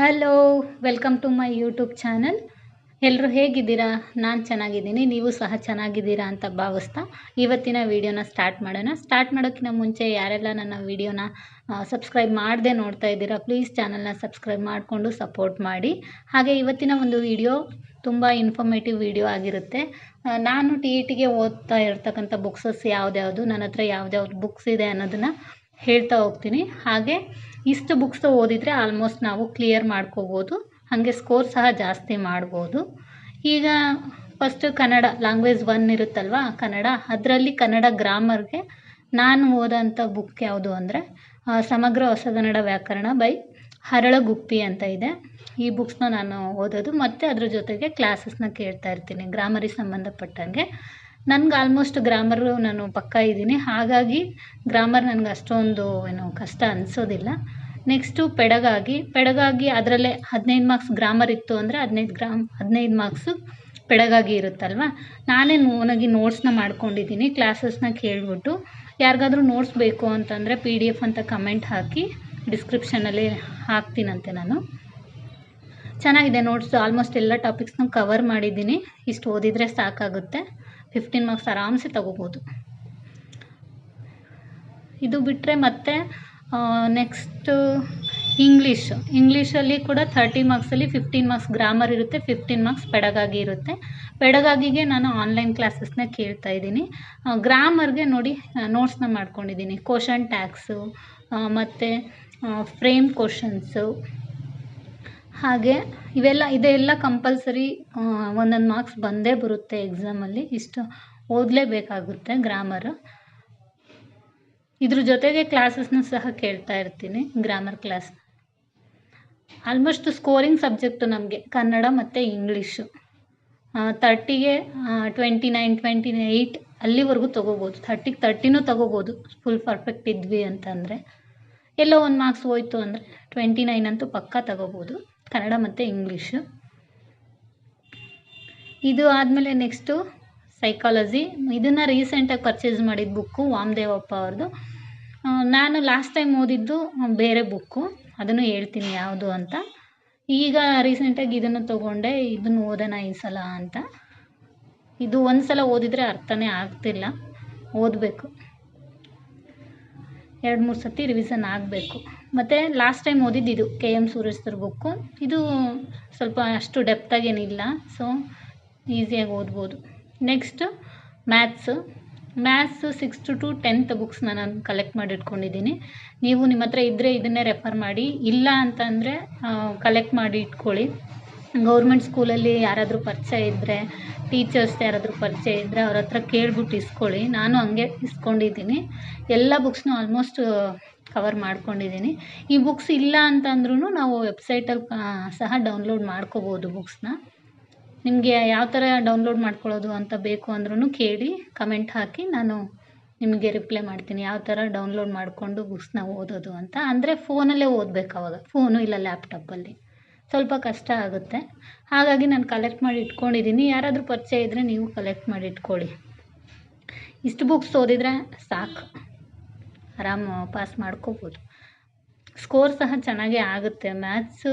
Hello welcome to my YouTube channel ಎಲ್ಲರೂ ಹೇಗಿದ್ದೀರಾ? ನಾನು ಚೆನ್ನಾಗಿದ್ದೀನಿ, ನೀವು ಸಹ ಚೆನ್ನಾಗಿದ್ದೀರಾ ಅಂತ ಭಾವಿಸ್ತಾ ಇವತ್ತಿನ ವಿಡಿಯೋನ ಸ್ಟಾರ್ಟ್ ಮಾಡೋಣ. ಸ್ಟಾರ್ಟ್ ಮಾಡೋಕ್ಕಿಂತ ಮುಂಚೆ ಯಾರೆಲ್ಲ ನನ್ನ ವಿಡಿಯೋನ ಸಬ್ಸ್ಕ್ರೈಬ್ ಮಾಡದೆ ನೋಡ್ತಾ ಇದ್ದೀರಾ ಪ್ಲೀಸ್ ಚಾನಲ್ನ ಸಬ್ಸ್ಕ್ರೈಬ್ ಮಾಡಿಕೊಂಡು ಸಪೋರ್ಟ್ ಮಾಡಿ. ಹಾಗೆ ಇವತ್ತಿನ ಒಂದು ವಿಡಿಯೋ ತುಂಬ ಇನ್ಫಾರ್ಮೇಟಿವ್ ವಿಡಿಯೋ ಆಗಿರುತ್ತೆ. ನಾನು ಟಿ ಇ ಟಿಗೆ ಓದ್ತಾ ಇರ್ತಕ್ಕಂಥ ಬುಕ್ಸಸ್ ಯಾವ್ದ್ಯಾವುದು, ನನ್ನ ಹತ್ರ ಯಾವ್ದ್ಯಾವ್ದು ಬುಕ್ಸ್ ಇದೆ ಅನ್ನೋದನ್ನು ಹೇಳ್ತಾ ಹೋಗ್ತೀನಿ. ಹಾಗೆ ಇಷ್ಟು ಬುಕ್ಸ್ ಓದಿದರೆ ಆಲ್ಮೋಸ್ಟ್ ನಾವು ಕ್ಲಿಯರ್ ಮಾಡ್ಕೋಬೋದು. ಹಾಗೆ ಸ್ಕೋರ್ ಸಹ ಜಾಸ್ತಿ ಮಾಡ್ಬೋದು. ಈಗ ಫಸ್ಟ್ ಕನ್ನಡ ಲ್ಯಾಂಗ್ವೇಜ್ ಒನ್ ಇರುತ್ತಲ್ವಾ? ಕನ್ನಡ, ಅದರಲ್ಲಿ ಕನ್ನಡ ಗ್ರಾಮರ್ಗೆ ನಾನು ಓದೋಂಥ ಬುಕ್ ಯಾವುದು ಅಂದರೆ ಸಮಗ್ರ ಹೊಸಗನ್ನಡ ವ್ಯಾಕರಣ ಬೈ ಹರಳಗುಪ್ಪಿ ಅಂತ ಇದೆ. ಈ ಬುಕ್ಸ್ನ ನಾನು ಓದೋದು. ಮತ್ತು ಅದ್ರ ಜೊತೆಗೆ ಕ್ಲಾಸಸ್ನ ಕೇಳ್ತಾ ಇರ್ತೀನಿ ಗ್ರಾಮರಿಗೆ ಸಂಬಂಧಪಟ್ಟಂಗೆ. ನನಗೆ ಆಲ್ಮೋಸ್ಟ್ ಗ್ರಾಮರು ನಾನು ಪಕ್ಕಾ ಇದ್ದೀನಿ. ಹಾಗಾಗಿ ಗ್ರಾಮರ್ ನನಗೆ ಅಷ್ಟೊಂದು ಏನು ಕಷ್ಟ ಅನಿಸೋದಿಲ್ಲ. ನೆಕ್ಸ್ಟು ಪೆಡಗಾಗಿ ಪೆಡಗಾಗಿ ಅದರಲ್ಲೇ ಹದಿನೈದು ಮಾರ್ಕ್ಸ್ ಗ್ರಾಮರ್ ಇತ್ತು ಅಂದರೆ ಹದಿನೈದು ಗ್ರಾಮ್ ಹದಿನೈದು ಮಾರ್ಕ್ಸು ಪೆಡಗಾಗಿ ಇರುತ್ತಲ್ವ? ನಾನೇ ಓನಾಗಿ ನೋಟ್ಸ್ನ ಮಾಡ್ಕೊಂಡಿದ್ದೀನಿ ಕ್ಲಾಸಸ್ನ ಕೇಳಿಬಿಟ್ಟು. ಯಾರಿಗಾದರೂ ನೋಟ್ಸ್ ಬೇಕು ಅಂತಂದರೆ ಪಿ ಡಿ ಎಫ್ ಅಂತ ಕಮೆಂಟ್ ಹಾಕಿ ಡಿಸ್ಕ್ರಿಪ್ಷನಲ್ಲಿ ಹಾಕ್ತೀನಂತೆ ನಾನು. ಚೆನ್ನಾಗಿದೆ ನೋಟ್ಸ್ ಆಲ್ಮೋಸ್ಟ್ ಎಲ್ಲ ಟಾಪಿಕ್ಸ್ನ ಕವರ್ ಮಾಡಿದ್ದೀನಿ. ಇಷ್ಟು ಓದಿದರೆ ಸಾಕಾಗುತ್ತೆ. ಫಿಫ್ಟೀನ್ ಮಾರ್ಕ್ಸ್ ಆರಾಮ್ಸೆ ತಗೋಬೋದು. ಇದು ಬಿಟ್ಟರೆ ಮತ್ತೆ ನೆಕ್ಸ್ಟು ಇಂಗ್ಲೀಷ್ ಇಂಗ್ಲೀಷಲ್ಲಿ ಕೂಡ ಥರ್ಟಿ ಮಾರ್ಕ್ಸಲ್ಲಿ ಫಿಫ್ಟೀನ್ ಮಾರ್ಕ್ಸ್ ಗ್ರಾಮರ್ ಇರುತ್ತೆ ಫಿಫ್ಟೀನ್ ಮಾರ್ಕ್ಸ್ ಪೆಡಗಾಗಿ ಇರುತ್ತೆ. ಪೆಡಗಾಗಿಗೆ ನಾನು ಆನ್ಲೈನ್ ಕ್ಲಾಸಸ್ನ ಕೇಳ್ತಾ ಇದ್ದೀನಿ. ಗ್ರಾಮರ್ಗೆ ನೋಡಿ ನೋಟ್ಸ್ನ ಮಾಡ್ಕೊಂಡಿದ್ದೀನಿ. ಕ್ವಶನ್ ಟ್ಯಾಕ್ಸು ಮತ್ತು ಫ್ರೇಮ್ ಕ್ವಶನ್ಸು ಹಾಗೆ ಇವೆಲ್ಲ, ಇದೆಲ್ಲ ಕಂಪಲ್ಸರಿ ಒಂದೊಂದು ಮಾರ್ಕ್ಸ್ ಬಂದೇ ಬರುತ್ತೆ ಎಕ್ಸಾಮಲ್ಲಿ ಇಷ್ಟು ಓದಲೇಬೇಕಾಗುತ್ತೆ ಗ್ರಾಮರು ಇದ್ರ ಜೊತೆಗೆ ಕ್ಲಾಸಸ್ನೂ ಸಹ ಕೇಳ್ತಾ ಇರ್ತೀನಿ grammar class almost scoring subject ನಮಗೆ, ಕನ್ನಡ ಮತ್ತು ಇಂಗ್ಲೀಷು ತರ್ಟಿಗೆ ಟ್ವೆಂಟಿ ನೈನ್ ಟ್ವೆಂಟಿ ಏಯ್ಟ್ ಅಲ್ಲಿವರೆಗೂ ತೊಗೋಬೋದು. ಥರ್ಟಿಗೆ ತರ್ಟಿನೂ ತೊಗೋಬೋದು ಫುಲ್ ಪರ್ಫೆಕ್ಟ್ ಇದ್ವಿ ಅಂತಂದರೆ. ಎಲ್ಲೋ ಒಂದು ಮಾರ್ಕ್ಸ್ ಹೋಯ್ತು ಅಂದರೆ ಟ್ವೆಂಟಿ ನೈನ್ ಅಂತೂ ಪಕ್ಕಾ ತಗೋಬೋದು. ಕನ್ನಡ ಮತ್ತು ಇಂಗ್ಲೀಷು. ಇದು ಆದಮೇಲೆ ನೆಕ್ಸ್ಟು ಸೈಕಾಲಜಿ ಇದನ್ನು ರೀಸೆಂಟಾಗಿ ಪರ್ಚೇಸ್ ಮಾಡಿದ ಬುಕ್ಕು ವಾಮದೇವಪ್ಪ ಅವ್ರದ್ದು ನಾನು ಲಾಸ್ಟ್ ಟೈಮ್ ಓದಿದ್ದು ಬೇರೆ ಬುಕ್ಕು ಅದನ್ನು ಹೇಳ್ತೀನಿ ಯಾವುದು ಅಂತ. ಈಗ ರೀಸೆಂಟಾಗಿ ಇದನ್ನು ತೊಗೊಂಡೆ, ಇದನ್ನು ಓದೋಣ ಈ ಸಲ ಅಂತ. ಇದು ಒಂದು ಸಲ ಓದಿದರೆ ಅರ್ಥನೇ ಆಗ್ತಿಲ್ಲ. ಓದಬೇಕು. ಎರಡು ಮೂರು ಸತಿ ರಿವಿಸನ್ ಆಗಬೇಕು. ಮತ್ತು ಲಾಸ್ಟ್ ಟೈಮ್ ಓದಿದ್ದು ಇದು ಕೆ ಎಂ ಸುರೇಶ್ದ್ರ ಬುಕ್ಕು ಇದು ಸ್ವಲ್ಪ ಅಷ್ಟು ಡೆಪ್ತಾಗೇನಿಲ್ಲ ಸೊ ಈಸಿಯಾಗಿ ಓದ್ಬೋದು. Next maths maths sixth to tenth ಬುಕ್ಸ್ನ ನಾನು ಕಲೆಕ್ಟ್ ಮಾಡಿ ಇಟ್ಕೊಂಡಿದ್ದೀನಿ ನೀವು ನಿಮ್ಮ ಹತ್ರ ಇದ್ದರೆ ಇದನ್ನೇ ರೆಫರ್ ಮಾಡಿ. ಇಲ್ಲ ಅಂತಂದರೆ ಕಲೆಕ್ಟ್ ಮಾಡಿ ಇಟ್ಕೊಳ್ಳಿ. ಗೌರ್ಮೆಂಟ್ ಸ್ಕೂಲಲ್ಲಿ ಯಾರಾದರೂ ಪರಿಚಯ ಇದ್ದರೆ ಟೀಚರ್ಸ್ ಯಾರಾದರೂ ಪರಿಚಯ ಇದ್ದರೆ ಅವ್ರ ಹತ್ರ ಕೇಳ್ಬಿಟ್ಟು ಇಸ್ಕೊಳ್ಳಿ. ನಾನು ಹಂಗೆ ಇಸ್ಕೊಂಡಿದ್ದೀನಿ. ಎಲ್ಲ ಬುಕ್ಸ್ನೂ ಆಲ್ಮೋಸ್ಟ್ ಕವರ್ ಮಾಡ್ಕೊಂಡಿದ್ದೀನಿ. ಈ ಬುಕ್ಸ್ ಇಲ್ಲ ಅಂತಂದ್ರೂ ನಾವು ವೆಬ್ಸೈಟಲ್ಲಿ ಸಹ ಡೌನ್ಲೋಡ್ ಮಾಡ್ಕೋಬೋದು ಬುಕ್ಸ್ನ ನಿಮಗೆ ಯಾವ ಥರ ಡೌನ್ಲೋಡ್ ಮಾಡ್ಕೊಳ್ಳೋದು ಅಂತ ಬೇಕು ಅಂದ್ರೂ ಕೇಳಿ ಕಮೆಂಟ್ ಹಾಕಿ ನಾನು ನಿಮಗೆ ರಿಪ್ಲೈ ಮಾಡ್ತೀನಿ ಯಾವ ಥರ ಡೌನ್ಲೋಡ್ ಮಾಡಿಕೊಂಡು ಬುಕ್ಸ್ನ ಓದೋದು ಅಂತ. ಅಂದರೆ ಫೋನಲ್ಲೇ ಓದಬೇಕು ಅವಾಗ. ಫೋನು ಇಲ್ಲ ಲ್ಯಾಪ್ಟಾಪಲ್ಲಿ ಸ್ವಲ್ಪ ಕಷ್ಟ ಆಗುತ್ತೆ. ಹಾಗಾಗಿ ನಾನು ಕಲೆಕ್ಟ್ ಮಾಡಿ ಇಟ್ಕೊಂಡಿದ್ದೀನಿ. ಯಾರಾದರೂ ಪರಿಚಯ ಇದ್ದರೆ ನೀವು ಕಲೆಕ್ಟ್ ಮಾಡಿ ಇಟ್ಕೊಳ್ಳಿ. ಇಷ್ಟು ಬುಕ್ಸ್ ಓದಿದರೆ ಸಾಕು. ಆರಾಮ ಪಾಸ್ ಮಾಡ್ಕೋಬೋದು. ಸ್ಕೋರ್ ಸಹ ಚೆನ್ನಾಗೇ ಆಗುತ್ತೆ. ಮ್ಯಾಥ್ಸು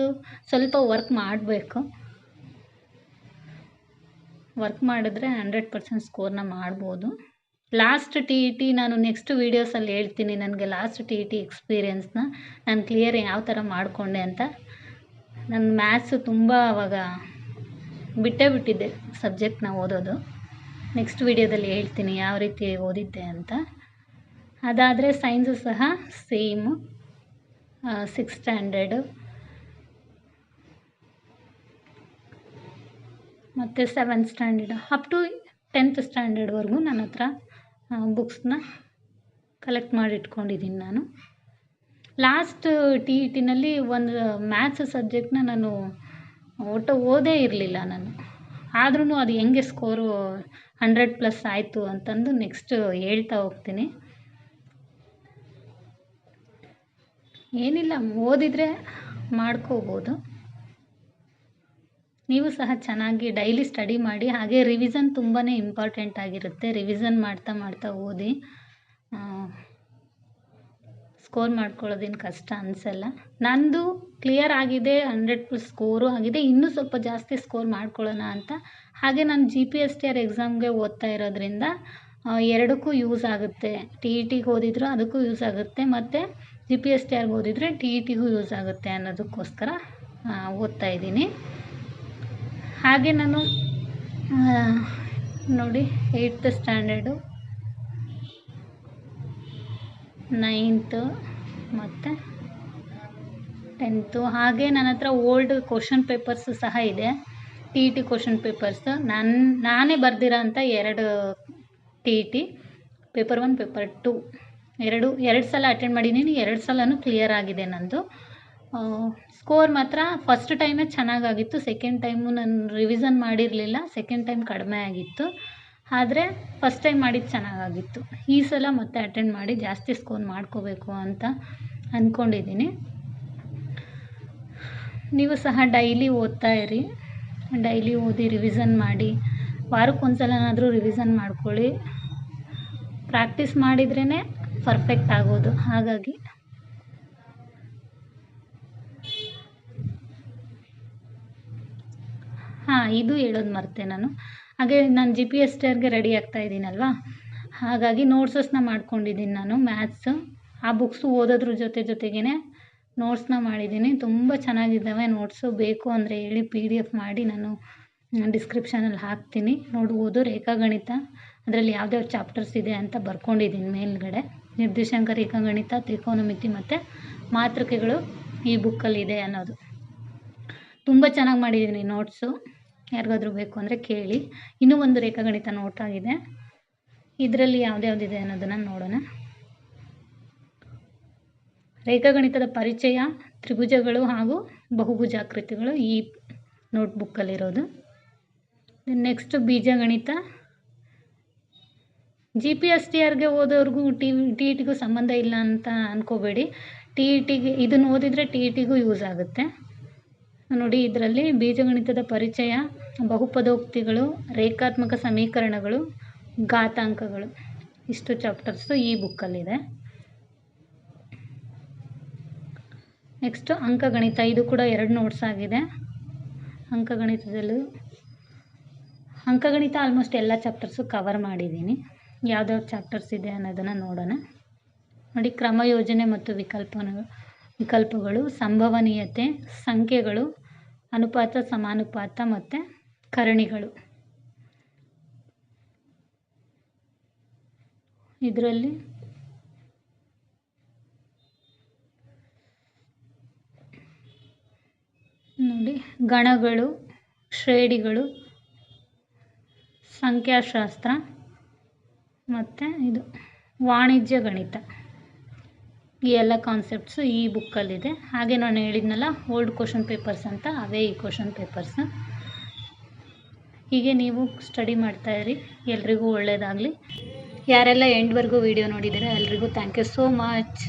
ಸ್ವಲ್ಪ ವರ್ಕ್ ಮಾಡಬೇಕು. ವರ್ಕ್ ಮಾಡಿದ್ರೆ ಹಂಡ್ರೆಡ್ ಪರ್ಸೆಂಟ್ ಸ್ಕೋರ್ನ ಮಾಡ್ಬೋದು. ಲಾಸ್ಟ್ ಟಿ ಇ ಟಿ ನಾನು ನೆಕ್ಸ್ಟ್ ವೀಡಿಯೋಸಲ್ಲಿ ಹೇಳ್ತೀನಿ. ನನಗೆ ಲಾಸ್ಟ್ ಟಿ ಇ ಟಿ ಎಕ್ಸ್ಪೀರಿಯೆನ್ಸ್ನ ನಾನು ಕ್ಲಿಯರ್ ಯಾವ ಥರ ಮಾಡಿಕೊಂಡೆ ಅಂತ. ನನ್ನ ಮ್ಯಾಥ್ಸು ತುಂಬ ಅವಾಗ ಬಿಟ್ಟೇ ಬಿಟ್ಟಿದ್ದೆ ಸಬ್ಜೆಕ್ಟ್ನ ಓದೋದು. ನೆಕ್ಸ್ಟ್ ವೀಡಿಯೋದಲ್ಲಿ ಹೇಳ್ತೀನಿ ಯಾವ ರೀತಿ ಓದಿದ್ದೆ ಅಂತ. ಅದಾದರೆ ಸೈನ್ಸು ಸಹ ಸೇಮು ಸಿಕ್ಸ್ ಸ್ಟ್ಯಾಂಡರ್ಡು ಮತ್ತು seventh standard up to tenth ಸ್ಟ್ಯಾಂಡರ್ಡ್ವರೆಗೂ ನನ್ನ ಹತ್ರ ಬುಕ್ಸ್ನ ಕಲೆಕ್ಟ್ ಮಾಡಿ ಇಟ್ಕೊಂಡಿದ್ದೀನಿ ನಾನು. ಲಾಸ್ಟ್ ಟಿ ಇ ಟಿನಲ್ಲಿ ಒಂದು ಮ್ಯಾಥ್ಸ್ ಸಬ್ಜೆಕ್ಟ್ನ ನಾನು ಒಟ್ಟು ಓದೇ ಇರಲಿಲ್ಲ ನಾನು. ಆದ್ರೂ ಅದು ಹೆಂಗೆ ಸ್ಕೋರು ಹಂಡ್ರೆಡ್ ಪ್ಲಸ್ ಆಯಿತು ಅಂತಂದು ನೆಕ್ಸ್ಟ್ ಹೇಳ್ತಾ ಹೋಗ್ತೀನಿ. ಏನಿಲ್ಲ, ಓದಿದರೆ ಮಾಡ್ಕೋಬೋದು. ನೀವು ಸಹ ಚೆನ್ನಾಗಿ ಡೈಲಿ ಸ್ಟಡಿ ಮಾಡಿ, ಹಾಗೆ ರಿವಿಸನ್ ತುಂಬಾ ಇಂಪಾರ್ಟೆಂಟ್ ಆಗಿರುತ್ತೆ. ರಿವಿಸನ್ ಮಾಡ್ತಾ ಮಾಡ್ತಾ ಓದಿ ಸ್ಕೋರ್ ಮಾಡ್ಕೊಳ್ಳೋದೇನು ಕಷ್ಟ ಅನಿಸಲ್ಲ. ನಂದು ಕ್ಲಿಯರ್ ಆಗಿದೆ ಹಂಡ್ರೆಡ್ ಪ್ಲಸ್ ಸ್ಕೋರು ಆಗಿದೆ. ಇನ್ನೂ ಸ್ವಲ್ಪ ಜಾಸ್ತಿ ಸ್ಕೋರ್ ಮಾಡ್ಕೊಳ್ಳೋಣ ಅಂತ. ಹಾಗೆ ನಾನು G P S T R ಎಕ್ಸಾಮ್ಗೆ ಓದ್ತಾ ಇರೋದ್ರಿಂದ ಎರಡಕ್ಕೂ ಯೂಸ್ ಆಗುತ್ತೆ. ಟಿ ಇ ಟಿಗೆ ಓದಿದ್ರು ಅದಕ್ಕೂ ಯೂಸ್ ಆಗುತ್ತೆ. ಮತ್ತು ಜಿ ಪಿ ಎಸ್ ಟಿ ಆರ್ಗೆ ಓದಿದರೆ ಟಿ ಇ ಟಿಗೂ ಯೂಸ್ ಆಗುತ್ತೆ ಅನ್ನೋದಕ್ಕೋಸ್ಕರ ಓದ್ತಾ ಇದ್ದೀನಿ. ಹಾಗೆ ನಾನು ನೋಡಿ ಏಯ್ತ್ ಸ್ಟ್ಯಾಂಡರ್ಡು ನೈನ್ತು ಮತ್ತು ಟೆಂತು ಹಾಗೆ ನನ್ನ ಹತ್ರ ಓಲ್ಡ್ ಕ್ವಶನ್ ಪೇಪರ್ಸು ಸಹ ಇದೆ. T E T question papers ನನ್ನ ನಾನೇ ಬರ್ದಿರೋ ಅಂಥ ಎರಡು T E T paper one paper two ಎರಡು ಎರಡು ಸಲ ಅಟೆಂಡ್ ಮಾಡಿದ್ದೀನಿ, ಎರಡು ಸಲನೂ ಕ್ಲಿಯರ್ ಆಗಿದೆ ನಂದು. ಸ್ಕೋರ್ ಮಾತ್ರ ಫಸ್ಟ್ ಟೈಮೇ ಚೆನ್ನಾಗಾಗಿತ್ತು ಸೆಕೆಂಡ್ ಟೈಮು ನಾನು ರಿವಿಸನ್ ಮಾಡಿರಲಿಲ್ಲ ಸೆಕೆಂಡ್ ಟೈಮ್ ಕಡಿಮೆ ಆಗಿತ್ತು. ಆದರೆ ಫಸ್ಟ್ ಟೈಮ್ ಮಾಡಿದ್ದು ಚೆನ್ನಾಗಾಗಿತ್ತು. ಈ ಸಲ ಮತ್ತೆ ಅಟೆಂಡ್ ಮಾಡಿ ಜಾಸ್ತಿ ಸ್ಕೋರ್ ಮಾಡ್ಕೋಬೇಕು ಅಂತ ಅಂದ್ಕೊಂಡಿದ್ದೀನಿ ನೀವು ಸಹ ಡೈಲಿ ಓದ್ತಾ ಇರಿ. ಡೈಲಿ ಓದಿ ರಿವಿಸನ್ ಮಾಡಿ. ವಾರಕ್ಕೊಂದ್ಸಲನಾದರೂ ರಿವಿಸನ್ ಮಾಡ್ಕೊಳ್ಳಿ. ಪ್ರಾಕ್ಟೀಸ್ ಮಾಡಿದ್ರೇ ಪರ್ಫೆಕ್ಟ್ ಆಗೋದು. ಹಾಗಾಗಿ ಹಾಂ, ಇದು ಹೇಳೋದು ಮರ್ತೆ ನಾನು. ಹಾಗೆ ನಾನು ಜಿ ಪಿ ಎಸ್ ಟೇರ್ಗೆ ರೆಡಿ ಆಗ್ತಾ ಇದ್ದೀನಲ್ವಾ? ಹಾಗಾಗಿ ನೋಟ್ಸಸ್ನ ಮಾಡ್ಕೊಂಡಿದ್ದೀನಿ ನಾನು ಮ್ಯಾಥ್ಸ್ ಆ ಬುಕ್ಸು ಓದೋದ್ರ ಜೊತೆ ಜೊತೆಗೇ ನೋಟ್ಸ್ನ ಮಾಡಿದ್ದೀನಿ. ತುಂಬ ಚೆನ್ನಾಗಿದ್ದಾವೆ ನೋಟ್ಸು ಬೇಕು ಅಂದರೆ ಹೇಳಿ ಪಿ ಡಿ ಎಫ್ ಮಾಡಿ ನಾನು ಡಿಸ್ಕ್ರಿಪ್ಷನಲ್ಲಿ ಹಾಕ್ತೀನಿ. ನೋಡ್ಬೋದು ರೇಖಾಗಣಿತ. ಅದರಲ್ಲಿ ಯಾವ್ದ್ಯಾವ್ದು ಚಾಪ್ಟರ್ಸ್ ಇದೆ ಅಂತ ಬರ್ಕೊಂಡಿದ್ದೀನಿ ಮೇಲ್ಗಡೆ. ನಿರ್ದೇಶಾಂಕ ರೇಖಾಗಣಿತ ತ್ರಿಕೋನಮಿತಿ ಮತ್ತು ಮಾತೃಕೆಗಳು ಈ ಬುಕ್ಕಲ್ಲಿದೆ ಅನ್ನೋದು. ತುಂಬ ಚೆನ್ನಾಗಿ ಮಾಡಿದ್ದೀನಿ ನೋಟ್ಸು ಯಾರಿಗಾದ್ರೂ ಬೇಕು ಅಂದರೆ ಕೇಳಿ. ಇನ್ನೂ ಒಂದು ರೇಖಾಗಣಿತ ನೋಟ್ ಆಗಿದೆ. ಇದರಲ್ಲಿ ಯಾವ್ದ್ಯಾವ್ದಿದೆ ಅನ್ನೋದನ್ನು ನೋಡೋಣ. ರೇಖಾಗಣಿತದ ಪರಿಚಯ, ತ್ರಿಭುಜಗಳು ಹಾಗೂ ಬಹುಭುಜಾಕೃತಿಗಳು ಈ ನೋಟ್ಬುಕ್ಕಲ್ಲಿರೋದು ನೆಕ್ಸ್ಟು ಬೀಜಗಣಿತ ಜಿ ಪಿ ಎಸ್ ಟಿ ಆರ್ಗೆ ಓದೋರಿಗೂ ಟಿ ಟಿ ಇ ಟಿಗೂ ಸಂಬಂಧ ಇಲ್ಲ ಅಂತ ಅಂದ್ಕೋಬೇಡಿ ಟಿ ಇ ಟಿಗೆ ಇದನ್ನು ಓದಿದರೆ ಟಿ ಇ ಟಿಗೂ ಯೂಸ್ ಆಗುತ್ತೆ. ನೋಡಿ ಇದರಲ್ಲಿ ಬೀಜಗಣಿತದ ಪರಿಚಯ, ಬಹುಪದೋಕ್ತಿಗಳು, ರೇಖಾತ್ಮಕ ಸಮೀಕರಣಗಳು, ಘಾತಾಂಕಗಳು. ಇಷ್ಟು ಚಾಪ್ಟರ್ಸು ಈ ಬುಕ್ಕಲ್ಲಿದೆ ನೆಕ್ಸ್ಟು ಅಂಕಗಣಿತ, ಇದು ಕೂಡ ಎರಡು ನೋಟ್ಸ್ ಆಗಿದೆ. ಅಂಕಗಣಿತದಲ್ಲೂ, ಅಂಕಗಣಿತ ಆಲ್ಮೋಸ್ಟ್ ಎಲ್ಲ ಚಾಪ್ಟರ್ಸು ಕವರ್ ಮಾಡಿದ್ದೀನಿ. ಯಾವ್ದಾವ್ದು ಚಾಪ್ಟರ್ಸ್ ಇದೆ ಅನ್ನೋದನ್ನು ನೋಡೋಣ. ನೋಡಿ, ಕ್ರಮ ಯೋಜನೆ ಮತ್ತು ವಿಕಲ್ಪನ, ವಿಕಲ್ಪಗಳು, ಸಂಭವನೀಯತೆ, ಸಂಖ್ಯೆಗಳು, ಅನುಪಾತ, ಸಮಾನುಪಾತ ಮತ್ತು ಕರಣಿಗಳು. ಇದರಲ್ಲಿ ನೋಡಿ, ಗಣಗಳು, ಶ್ರೇಣಿಗಳು, ಸಂಖ್ಯಾಶಾಸ್ತ್ರ ಮತ್ತು ಇದು ವಾಣಿಜ್ಯ ಗಣಿತ. ಈ ಎಲ್ಲ ಕಾನ್ಸೆಪ್ಟ್ಸು ಈ ಬುಕ್ಕಲ್ಲಿದೆ ಹಾಗೆ ನಾನು ಹೇಳಿದ್ನಲ್ಲ ಓಲ್ಡ್ ಕ್ವಶನ್ ಪೇಪರ್ಸ್ ಅಂತ, ಅವೇ ಈ ಕ್ವಶನ್ ಪೇಪರ್ಸ್ ಹೀಗೆ ನೀವು ಸ್ಟಡಿ ಮಾಡ್ತಾಯಿರಿ ಎಲ್ರಿಗೂ ಒಳ್ಳೆಯದಾಗಲಿ ಯಾರೆಲ್ಲ ಎಂಡ್ವರೆಗೂ ವಿಡಿಯೋ ನೋಡಿದ್ದೀರಾ, ಎಲ್ರಿಗೂ ಥ್ಯಾಂಕ್ ಯು ಸೋ ಮಚ್